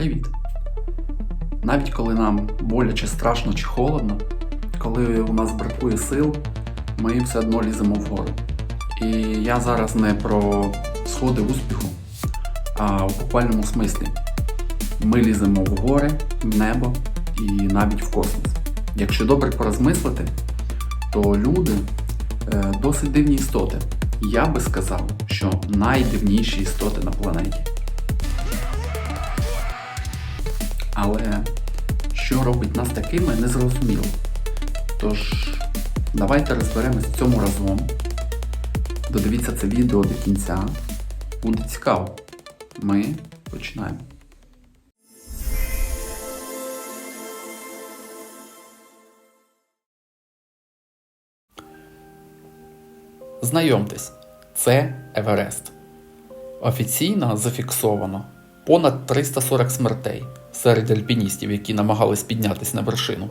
Привіт! Навіть коли нам боляче, страшно чи холодно, коли у нас бракує сил, ми все одно ліземо вгору. І я зараз не про сходи успіху, а в буквальному смислі. Ми ліземо в гори, в небо і навіть в космос. Якщо добре порозмислити, то люди е, досить дивні істоти. Я би сказав, що найдивніші істоти на планеті. Робить нас такими, не зрозуміло. Тож, давайте розберемось в цьому разом. Додивіться це відео до кінця. Буде цікаво. Ми починаємо. Знайомтесь, це Еверест. Офіційно зафіксовано понад 340 смертей серед альпіністів, які намагались піднятися на вершину.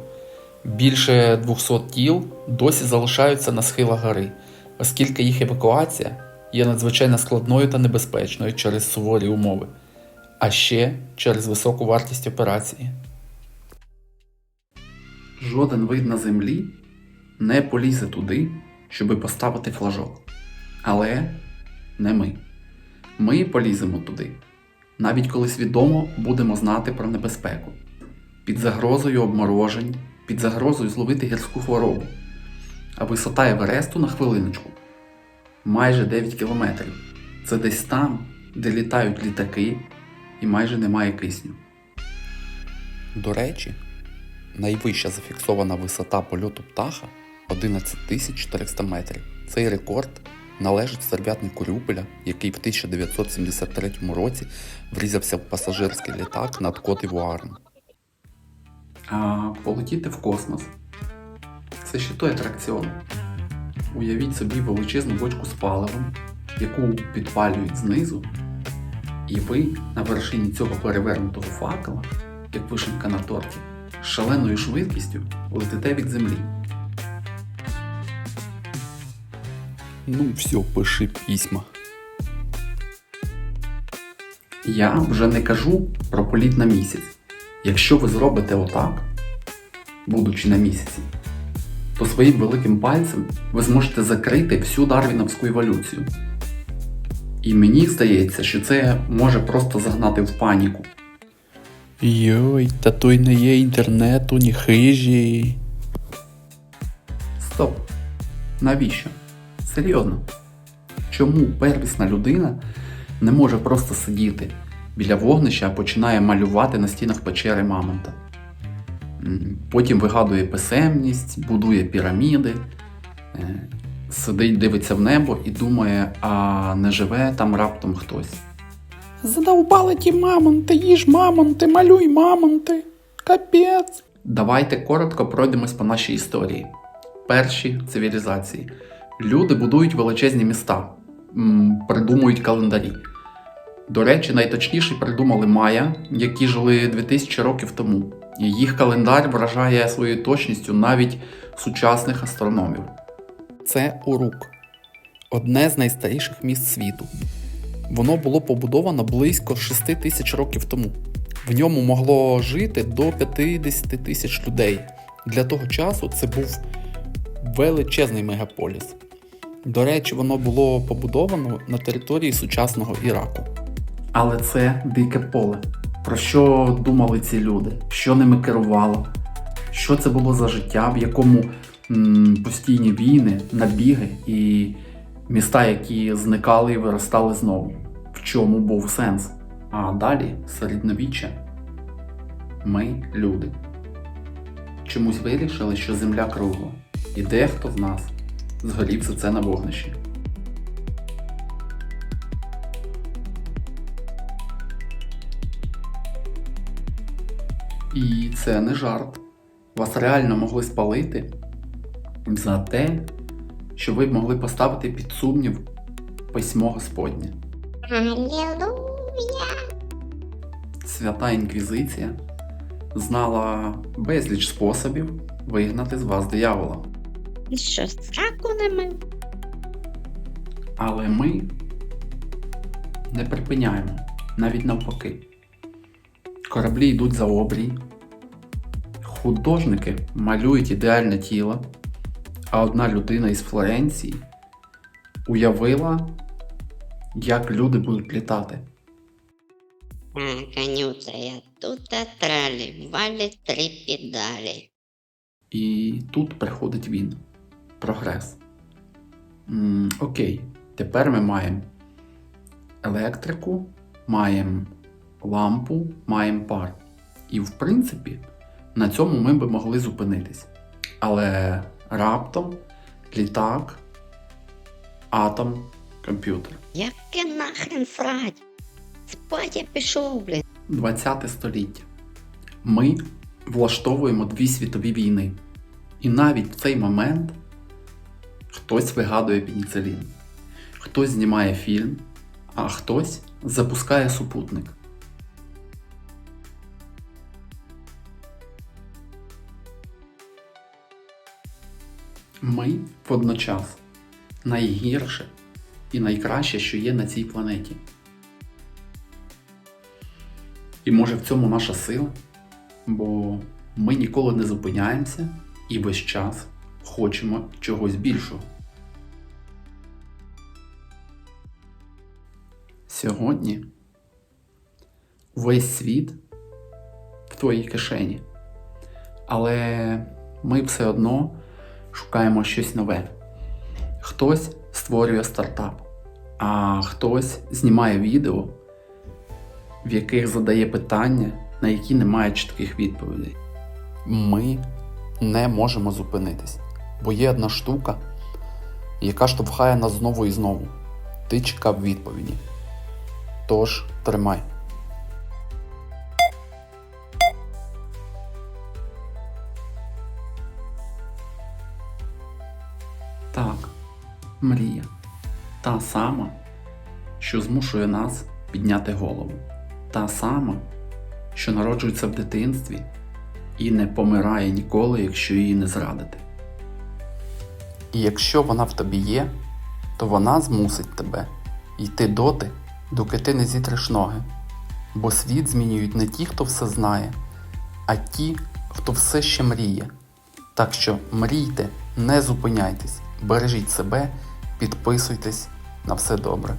Більше 200 тіл досі залишаються на схилах гори, оскільки їх евакуація є надзвичайно складною та небезпечною через суворі умови, а ще через високу вартість операції. Жоден вид на землі не полізе туди, щоби поставити флажок. Але не ми. Ми поліземо туди, навіть коли свідомо будемо знати про небезпеку, під загрозою обморожень, під загрозою зловити гірську хворобу. А висота Евересту на хвилиночку майже 9 кілометрів. Це десь там, де літають літаки і майже немає кисню. До речі, найвища зафіксована висота польоту птаха 11 400 метрів. Цей рекорд належить сервятнику Рюпеля, який в 1973 році врізався в пасажирський літак над Кот Івуаром. А полетіти в космос це ще той атракціон. Уявіть собі величезну бочку з паливом, яку підпалюють знизу, і ви на вершині цього перевернутого факела, як вишенка на торті, з шаленою швидкістю летите від землі. Ну, все, пиши письма. Я вже не кажу про політ на місяць. Якщо ви зробите отак, будучи на місяці, то своїм великим пальцем ви зможете закрити всю дарвіновську еволюцію. І мені здається, що це може просто загнати в паніку. Йой, та то й не є інтернету, ні хижі. Стоп! Навіщо? Серйозно? Чому первісна людина не може просто сидіти біля вогнища, а починає малювати на стінах печери Мамонта? Потім вигадує писемність, будує піраміди, е, сидить, дивиться в небо і думає, а не живе там раптом хтось. Задовбали ті мамонти, їж мамонти, малюй мамонти. Капець. Давайте коротко пройдемось по нашій історії. Перші цивілізації. Люди будують величезні міста, придумують календарі. До речі, найточніший придумали Майя, які жили 2000 років тому. Їх календар вражає своєю точністю навіть сучасних астрономів. Це Урук, одне з найстаріших міст світу. Воно було побудовано близько 6 тисяч років тому. В ньому могло жити до 50 тисяч людей. Для того часу це був величезний мегаполіс. До речі, воно було побудовано на території сучасного Іраку. Але це дике поле. Про що думали ці люди? Що ними керувало? Що це було за життя, в якому м, постійні війни, набіги і міста, які зникали і виростали знову? В чому був сенс? А далі середньовіччя. Ми люди. Чомусь вирішили, що земля кругла, і дехто з нас згорів за це на вогнищі. І це не жарт. Вас реально могли спалити за те, що ви могли поставити під сумнів письмо Господнє. Свята Інквізиція знала безліч способів вигнати з вас диявола. І що страху нема? Але ми не припиняємо, навіть навпаки. Кораблі йдуть за обрій. Художники малюють ідеальне тіло, а одна людина із Флоренції уявила, як люди будуть літати. А, конюца, я тут трали, вали три педалі. І тут приходить він. Прогрес. М, окей, тепер ми маємо електрику, маємо лампу, маємо пар. І в принципі, на цьому ми би могли зупинитись. Але раптом літак, атом, комп'ютер. Яке нахрен срать? Спать я пішов, блін. 20 століття. Ми влаштовуємо дві світові війни. І навіть в цей момент хтось вигадує пеніцилін, хтось знімає фільм, а хтось запускає супутник. Ми водночас найгірше і найкраще, що є на цій планеті. І може в цьому наша сила, бо ми ніколи не зупиняємося і весь час хочемо чогось більшого. Сьогодні весь світ в твоїй кишені, але ми все одно шукаємо щось нове. Хтось створює стартап, а хтось знімає відео в яких задає питання, на які немає чітких відповідей. Ми не можемо зупинитись, бо є одна штука, яка штовхає нас знову і знову. Ти чекав відповіді. Тож тримай. Так, мрія. Та сама, що змушує нас підняти голову. Та сама, що народжується в дитинстві і не помирає ніколи, якщо її не зрадити. І якщо вона в тобі є, то вона змусить тебе йти доти, доки ти не зітриш ноги. Бо світ змінюють не ті, хто все знає, а ті, хто все ще мріє. Так що мрійте, не зупиняйтесь, бережіть себе, підписуйтесь на все добре.